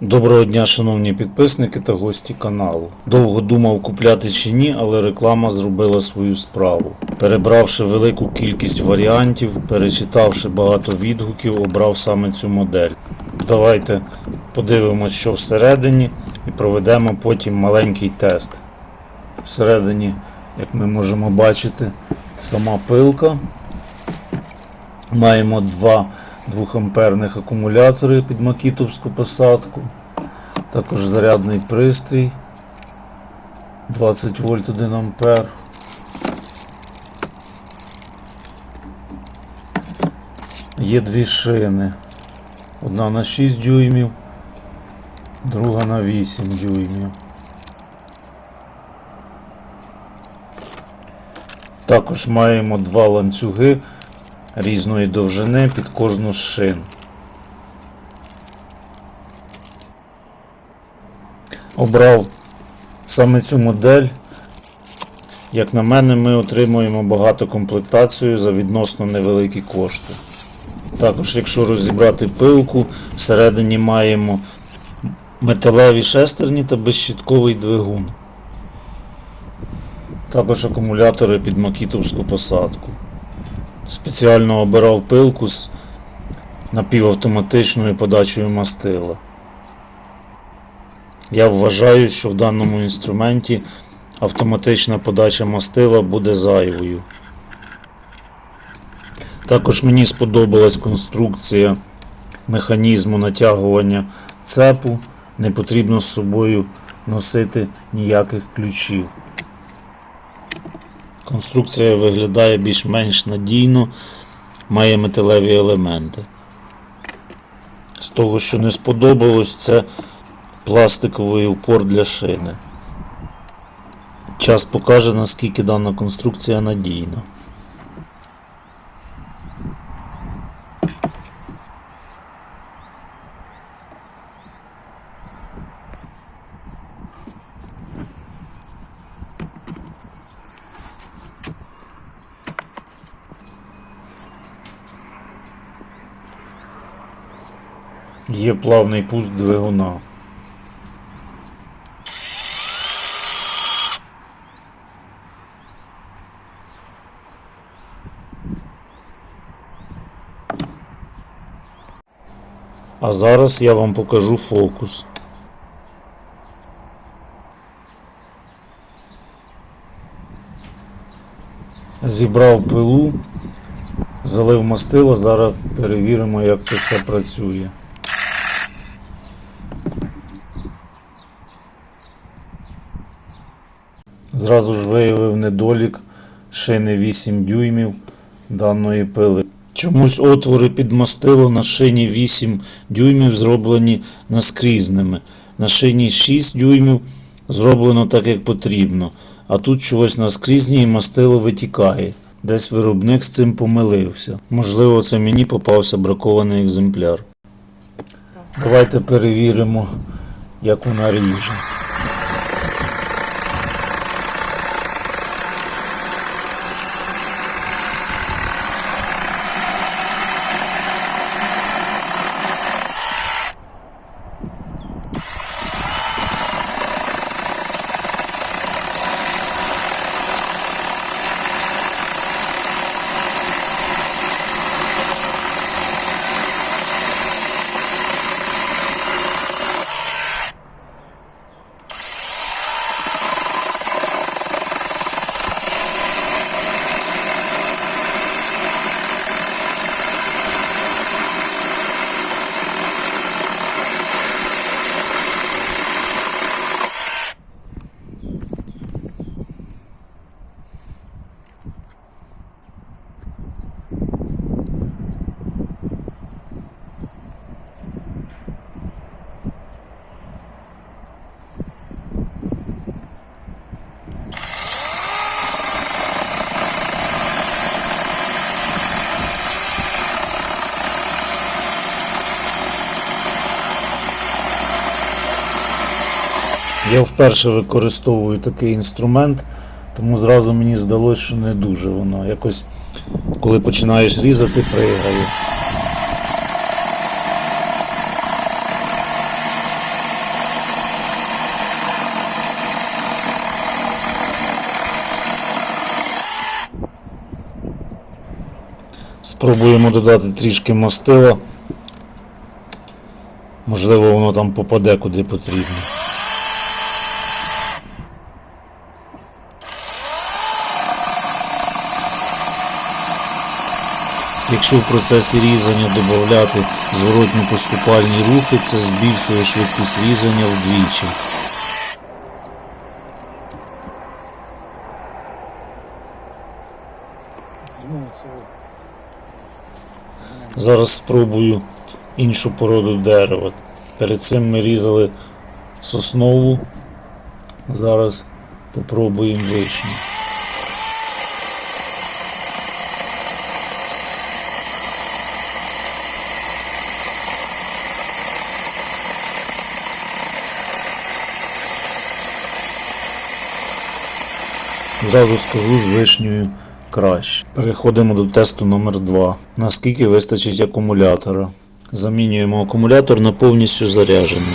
Доброго дня, шановні підписники та гості каналу. Довго думав купляти чи ні, але реклама зробила свою справу. Перебравши велику кількість варіантів, перечитавши багато відгуків, обрав саме цю модель. Давайте подивимось, що всередині, і проведемо потім маленький тест. Всередині, як ми можемо бачити, сама пилка. Маємо два 2-амперних акумулятори під макітовську посадку. Також зарядний пристрій 20 вольт 1 ампер. Є дві шини. Одна на 6 дюймів, друга на 8 дюймів. Також маємо два ланцюги різної довжини під кожну з шин. Обрав саме цю модель. Як на мене, ми отримуємо багато комплектацію за відносно невеликі кошти. Також, якщо розібрати пилку, всередині маємо металеві шестерні та безщітковий двигун. Також акумулятори під макітовську посадку. Спеціально обирав пилку з напівавтоматичною подачею мастила. Я вважаю, що в даному інструменті автоматична подача мастила буде зайвою. Також мені сподобалась конструкція механізму натягування цепу. Не потрібно з собою носити ніяких ключів. Конструкція виглядає більш-менш надійно, має металеві елементи. З того, що не сподобалось, це пластиковий упор для шини. Час покаже, наскільки дана конструкція надійна. Є плавний пуск двигуна. А зараз я вам покажу фокус. Зібрав пилу, залив мастило, зараз перевіримо, як це все працює. Зразу ж виявив недолік шини 8 дюймів даної пили. Чомусь отвори під мастило на шині 8 дюймів зроблені наскрізними. На шині 6 дюймів зроблено так, як потрібно. А тут чогось наскрізні і мастило витікає. Десь виробник з цим помилився. Можливо, це мені попався бракований екземпляр. Давайте перевіримо, як вона ріже. Я вперше використовую такий інструмент, тому зразу мені здалося, що не дуже воно. Якось, коли починаєш різати, приїгає. Спробуємо додати трішки мастила, можливо, воно там попаде куди потрібно. Якщо в процесі різання додати зворотні поступальні рухи, це збільшує швидкість різання вдвічі. Зараз спробую іншу породу дерева. Перед цим ми різали соснову. Зараз попробуємо вишню. Зразу скажу з вишнею краще. Переходимо до тесту номер 2 Наскільки вистачить акумулятора? Замінюємо акумулятор на повністю заряджений.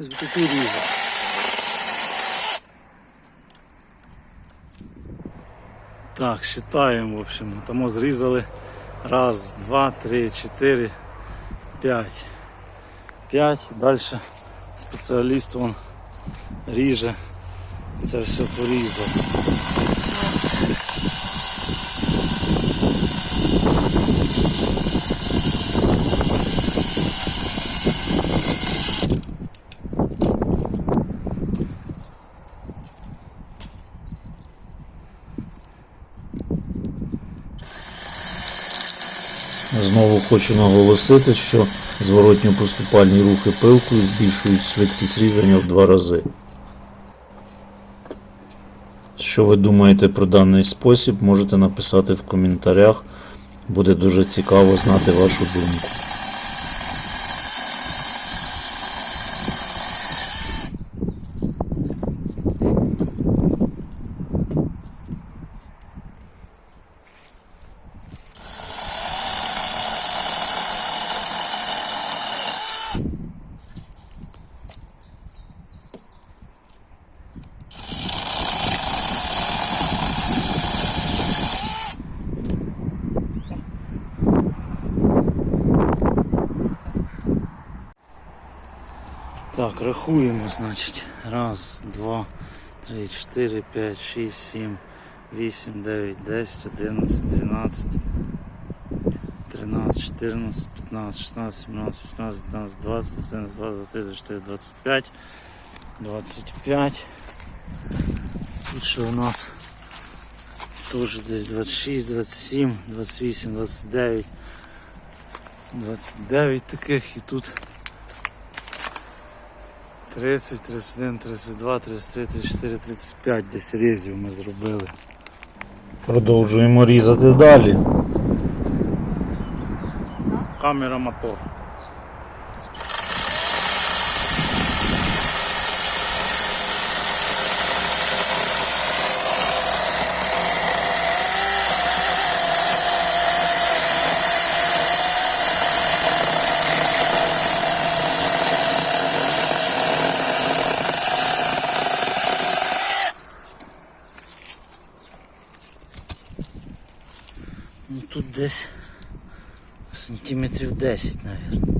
Ось би тут. Так, считаємо, в общем. Тому зрізали. Раз, два, три, чотири, п'ять. П'ять. Далі спеціаліст вон ріже. Це все порізав. Знову хочу наголосити, що зворотньо поступальні рухи пилкою збільшують швидкість різання в два рази. Що ви думаєте про даний спосіб, можете написати в коментарях. Буде дуже цікаво знати вашу думку. Так, рахуємо, значить. Раз, два, три, чотири, п'ять, шість, сім, вісім, дев'ять, десять, одинадцять, дванадцять, тринадцять, чотирнадцять, п'ятнадцять, шістнадцять, сімнадцять, вісімнадцять, дев'ятнадцять, двадцять, двадцять один, двадцять три, двадцять чотири, двадцять п'ять, двадцять п'ять. Тут ще у нас теж десь 26, 27, 28, 29, 29 таких і тут 30, 31, 32, 33, 34, 35 десь різів ми зробили. Продовжуємо різати далі. Камера мотор. Ну тут десь сантиметрів 10, мабуть.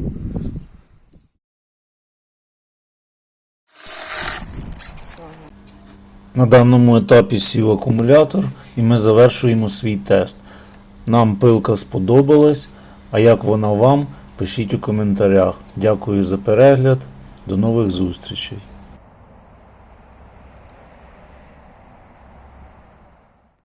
На даному етапі сів акумулятор і ми завершуємо свій тест. Нам пилка сподобалась, а як вона вам, пишіть у коментарях. Дякую за перегляд. До нових зустрічей.